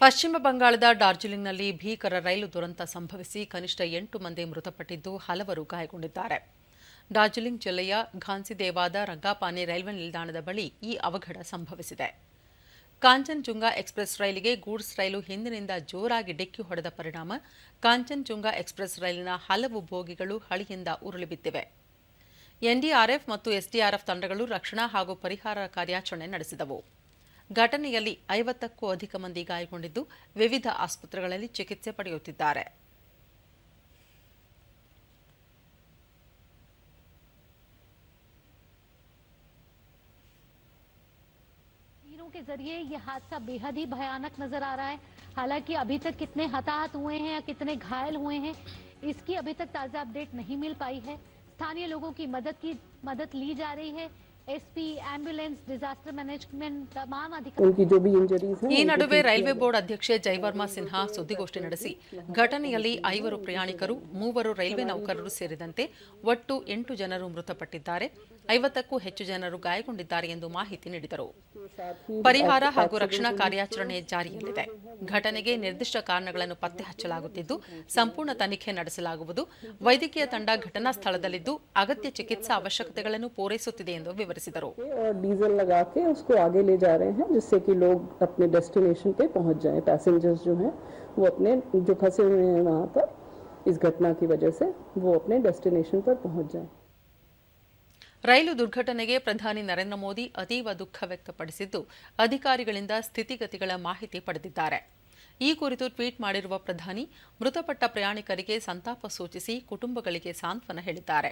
ಪಶ್ಚಿಮ ಬಂಗಾಳದ ಡಾರ್ಜಿಲಿಂಗ್ನಲ್ಲಿ ಭೀಕರ ರೈಲು ದುರಂತ ಸಂಭವಿಸಿ ಕನಿಷ್ಠ ಎಂಟು ಮಂದಿ ಮೃತಪಟ್ಟಿದ್ದು ಹಲವರು ಗಾಯಗೊಂಡಿದ್ದಾರೆ. ಡಾರ್ಜಿಲಿಂಗ್ ಜಿಲ್ಲೆಯ ಘಾನ್ಸಿದೇವಾದ ರಂಗಾಪಾನಿ ರೈಲ್ವೆ ನಿಲ್ದಾಣದ ಬಳಿ ಈ ಅವಘಡ ಸಂಭವಿಸಿದೆ. ಕಾಂಚನ್ಜುಂಗಾ ಎಕ್ಸ್ಪ್ರೆಸ್ ರೈಲಿಗೆ ಗೂಡ್ಸ್ ರೈಲು ಹಿಂದಿನಿಂದ ಜೋರಾಗಿ ಡಿಕ್ಕಿ ಹೊಡೆದ ಪರಿಣಾಮ ಕಾಂಚನ್ಜುಂಗಾ ಎಕ್ಸ್ಪ್ರೆಸ್ ರೈಲಿನ ಹಲವು ಬೋಗಿಗಳು ಹಳಿಯಿಂದ ಉರುಳಿಬಿದ್ದಿವೆ. ಎನ್ಡಿಆರ್ಎಫ್ ಮತ್ತು ಎಸ್ಡಿಆರ್ಎಫ್ ತಂಡಗಳು ರಕ್ಷಣಾ ಹಾಗೂ ಪರಿಹಾರ ಕಾರ್ಯಾಚರಣೆ ನಡೆಸಿದವು. ಘಟನೆಯಲ್ಲಿ ಐವತ್ತಕ್ಕೂ ಅಧಿಕ ಮಂದಿ ಗಾಯಗೊಂಡಿದ್ದು ವಿವಿಧ ಆಸ್ಪತ್ರೆಗಳಲ್ಲಿ ಚಿಕಿತ್ಸೆ ಪಡೆಯುತ್ತಿದ್ದಾರೆ तस्वीरों के जरिए ये हादसा बेहद ही भयानक नजर आ रहा है हालांकि अभी तक कितने हताहत हुए हैं या कितने घायल हुए हैं इसकी अभी तक ताजा अपडेट नहीं मिल पाई है स्थानीय लोगों की मदद की मदद ली जा रही है एसपी एम्बुलेंस डिजास्टर मैनेजमेंट तमाम अधिकारी उनकी जो भी इंजरीज हैं ಈ ನಡುವೆ ರೈಲ್ವೆ ಬೋರ್ಡ್ ಅಧ್ಯಕ್ಷೆ ಜೈವರ್ಮಾ ಸಿನ್ಹಾ ಸುದ್ದಿಗೋಷ್ಠಿ ನಡೆಸಿ ಘಟನೆಯಲ್ಲಿ ಐವರು ಪ್ರಯಾಣಿಕರು ಮೂವರು ರೈಲ್ವೆ ನೌಕರರು ಸೇರಿದಂತೆ ಒಟ್ಟು ಎಂಟು ಜನರು ಮೃತಪಟ್ಟಿದ್ದಾರೆ ಐವತ್ತಕ್ಕೂ ಹೆಚ್ಚು ಜನರು ಗಾಯಗೊಂಡಿದ್ದಾರೆ ಎಂದು ಮಾಹಿತಿ ನೀಡಿದರು ಪರಿಹಾರ ಹಾಗೂ ರಕ್ಷಣಾ ಕಾರ್ಯಾಚರಣೆ ಜಾರಿಯಲ್ಲಿದೆ ಘಟನೆಗೆ ನಿರ್ದಿಷ್ಟ ಕಾರಣಗಳನ್ನು ಪತ್ತೆ ಹಚ್ಚಲಾಗುತ್ತಿದ್ದು ಸಂಪೂರ್ಣ ತನಿಖೆ ನಡೆಸಲಾಗುವುದು ವೈದ್ಯಕೀಯ ತಂಡ ಘಟನಾ ಸ್ಥಳದಲ್ಲಿದ್ದು ಅಗತ್ಯ ಚಿಕಿತ್ಸಾ ಅವಶ್ಯಕತೆಗಳನ್ನು ಪೂರೈಸುತ್ತಿದೆ ಎಂದು ವಿವರಿಸಿದರು और डीजल लगा के उसको आगे ले जा रहे हैं जिससे कि लोग अपने डेस्टिनेशन पे पहुंच जाएं पैसेंजर्स जो हैं वो अपने जो फंसे हुए हैं वहाँ पर इस घटना की वजह से वो अपने डेस्टिनेशन पर पहुंच जाएं ರೈಲು ದುರ್ಘಟನೆಗೆ ಪ್ರಧಾನಿ ನರೇಂದ್ರ ಮೋದಿ ಅತೀವ ದುಃಖ ವ್ಯಕ್ತಪಡಿಸಿದ್ದು ಅಧಿಕಾರಿಗಳಿಂದ ಸ್ಥಿತಿಗತಿಗಳ ಮಾಹಿತಿ ಪಡೆದಿದ್ದಾರೆ ಈ ಕುರಿತು ಟ್ವೀಟ್ ಮಾಡಿರುವ ಪ್ರಧಾನಿ ಮೃತಪಟ್ಟ ಪ್ರಯಾಣಿಕರಿಗೆ ಸಂತಾಪ ಸೂಚಿಸಿ ಕುಟುಂಬಗಳಿಗೆ ಸಾಂತ್ವನ ಹೇಳಿದ್ದಾರೆ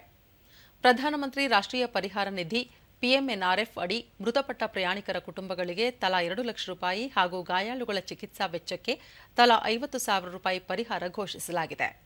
ಪ್ರಧಾನಮಂತ್ರಿ ರಾಷ್ಟ್ರೀಯ ಪರಿಹಾರ ನಿಧಿ ಪಿಎಂಎನ್ಆರ್ಎಫ್ ಅಡಿ ಮೃತಪಟ್ಟ ಪ್ರಯಾಣಿಕರ ಕುಟುಂಬಗಳಿಗೆ ತಲಾ ಎರಡು ಲಕ್ಷ ರೂಪಾಯಿ ಹಾಗೂ ಗಾಯಾಳುಗಳ ಚಿಕಿತ್ಸಾ ವೆಚ್ಚಕ್ಕೆ ತಲಾ ಐವತ್ತು ಸಾವಿರ ರೂಪಾಯಿ ಪರಿಹಾರ ಘೋಷಿಸಲಾಗಿದೆ.